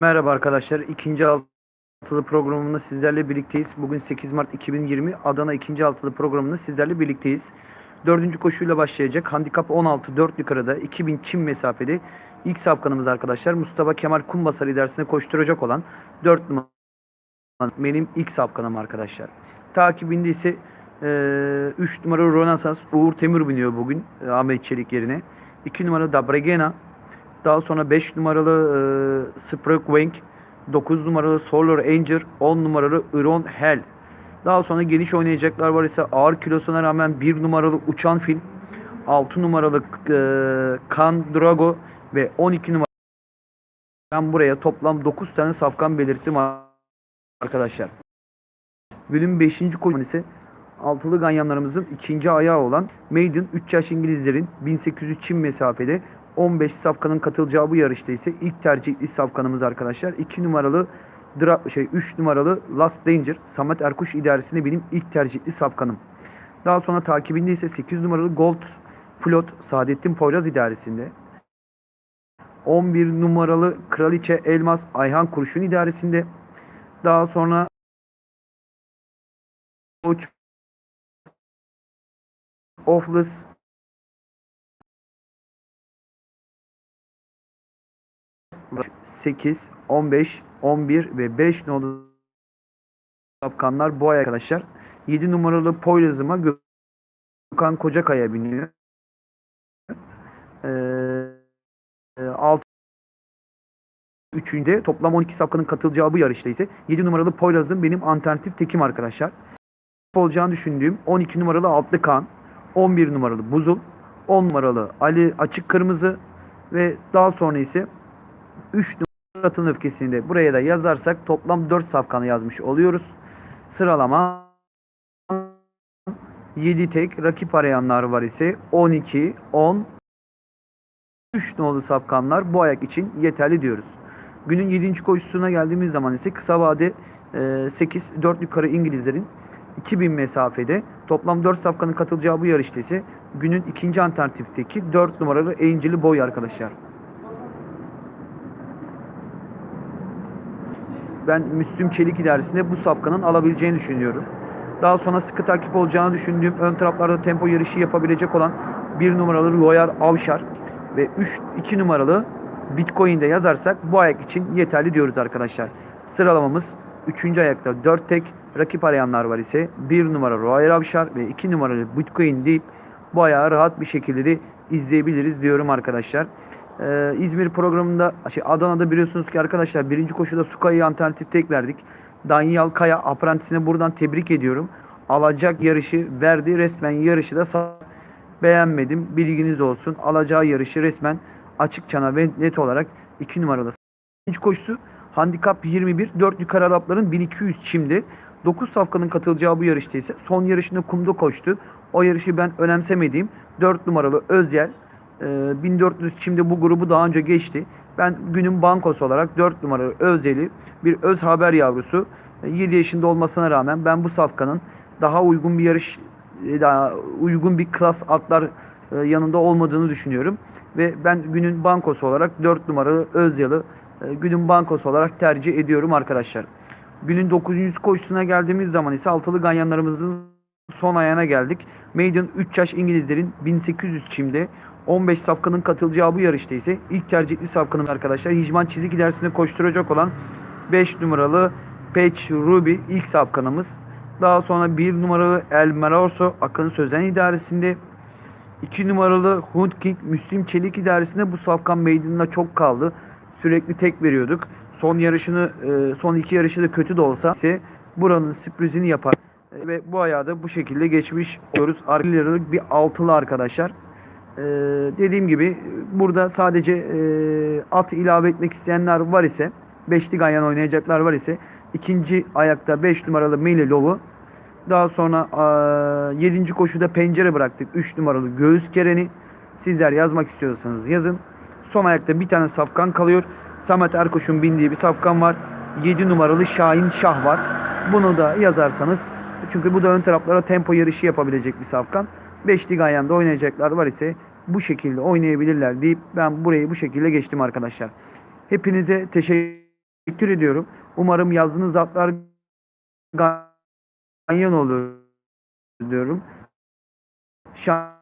Merhaba arkadaşlar. İkinci altılı programında sizlerle birlikteyiz. Bugün 8 Mart 2020 Adana ikinci altılı programında sizlerle birlikteyiz. Dördüncü koşuyla başlayacak. Handikap 16 4 yukarıda 2000 çim mesafede ilk safkanımız arkadaşlar. Mustafa Kemal Kumbasar ilerisine koşturacak olan 4 numara benim ilk safkanım arkadaşlar. Takibinde ise 3 numaralı Rönesans Uğur Temür biniyor bugün e, Ahmet Çelik yerine. 2 numara Dabregena daha sonra 5 numaralı e, Sprockwing, 9 numaralı Solar Angel, 10 numaralı Iron Hell. Daha sonra geniş oynayacaklar var ise ağır kilosuna rağmen 1 numaralı Uçan Fil, 6 numaralı e, Kan Drago ve 12 numaralı ben buraya toplam 9 tane safkan belirttim arkadaşlar. Bölüm 5. koşu ise altılı ganyanlarımızın ikinci ayağı olan Maiden 3 yaş İngilizlerin 1800 çim mesafede 15 safkanın katılacağı bu yarışta ise ilk tercihli safkanımız arkadaşlar. 2 numaralı şey 3 numaralı Last Danger Samet Erkuş idaresinde benim ilk tercihli safkanım. Daha sonra takibinde ise 8 numaralı Gold Flot Saadettin Poyraz idaresinde. 11 numaralı Kraliçe Elmas Ayhan Kurşun idaresinde. Daha sonra Uç 8, 15, 11 ve 5 nolu safkanlar bu ay arkadaşlar. 7 numaralı Poyraz'ıma Gökhan Kocakaya biniyor. Ee, 6 Üçünde toplam 12 safkanın katılacağı bu yarışta ise 7 numaralı Poyraz'ın benim alternatif tekim arkadaşlar. Olacağını düşündüğüm 12 numaralı Altlı Kan, 11 numaralı Buzul, 10 numaralı Ali Açık Kırmızı ve daha sonra ise 3 Murat'ın öfkesini de buraya da yazarsak toplam 4 safkanı yazmış oluyoruz. Sıralama 7 tek rakip arayanlar var ise 12, 10, 3 nolu safkanlar bu ayak için yeterli diyoruz. Günün 7. koşusuna geldiğimiz zaman ise kısa vade 8, 4 yukarı İngilizlerin 2000 mesafede toplam 4 safkanın katılacağı bu yarışta ise günün ikinci alternatifteki 4 numaralı Angel'i boy arkadaşlar. Ben Müslüm Çelik idaresinde bu safkanın alabileceğini düşünüyorum. Daha sonra sıkı takip olacağını düşündüğüm ön taraflarda tempo yarışı yapabilecek olan 1 numaralı Royal Avşar ve 3 2 numaralı Bitcoin'de yazarsak bu ayak için yeterli diyoruz arkadaşlar. Sıralamamız 3. ayakta 4 tek rakip arayanlar var ise 1 numara Royal Avşar ve 2 numaralı Bitcoin deyip bu ayağı rahat bir şekilde de izleyebiliriz diyorum arkadaşlar. Ee, İzmir programında şey Adana'da biliyorsunuz ki arkadaşlar birinci koşuda Sukay'ı alternatif tek verdik. Daniel Kaya aprentisine buradan tebrik ediyorum. Alacak yarışı verdi. Resmen yarışı da beğenmedim. Bilginiz olsun. Alacağı yarışı resmen açık çana ve net olarak 2 numaralı. İkinci koşusu handikap 21 4 yukarı Arapların 1200 çimdi. 9 safkanın katılacağı bu yarışta ise son yarışında kumda koştu. O yarışı ben önemsemediğim 4 numaralı Özyel 1400 şimdi bu grubu daha önce geçti. Ben günün bankosu olarak 4 numaralı Özeli bir öz haber yavrusu 7 yaşında olmasına rağmen ben bu safkanın daha uygun bir yarış daha uygun bir klas atlar yanında olmadığını düşünüyorum. Ve ben günün bankosu olarak 4 numaralı Özyalı günün bankosu olarak tercih ediyorum arkadaşlar. Günün 900 koşusuna geldiğimiz zaman ise altılı ganyanlarımızın son ayağına geldik. Maiden 3 yaş İngilizlerin 1800 çimde 15 safkanın katılacağı bu yarışta ise ilk tercihli safkanın arkadaşlar Hicman çizik ilerisinde koşturacak olan 5 numaralı Patch Ruby ilk safkanımız. Daha sonra 1 numaralı El Maraoso Akın Sözen idaresinde 2 numaralı Hunt King Müslim Çelik idaresinde bu safkan meydanına çok kaldı. Sürekli tek veriyorduk. Son yarışını e, son iki yarışı da kötü de olsa ise buranın sürprizini yapar. Ve bu ayağı da bu şekilde geçmiş oluyoruz. Arkalık bir altılı arkadaşlar. Ee, dediğim gibi burada sadece e, at ilave etmek isteyenler var ise beşli ganyan oynayacaklar var ise ikinci ayakta 5 numaralı Mele Lov'u daha sonra 7. koşuda pencere bıraktık 3 numaralı göğüs kereni sizler yazmak istiyorsanız yazın son ayakta bir tane safkan kalıyor Samet Erkoç'un bindiği bir safkan var 7 numaralı Şahin Şah var bunu da yazarsanız çünkü bu da ön taraflara tempo yarışı yapabilecek bir safkan. 5 lig ayağında oynayacaklar var ise bu şekilde oynayabilirler deyip ben burayı bu şekilde geçtim arkadaşlar. Hepinize teşekkür ediyorum. Umarım yazdığınız atlar ganyan olur diyorum. Şans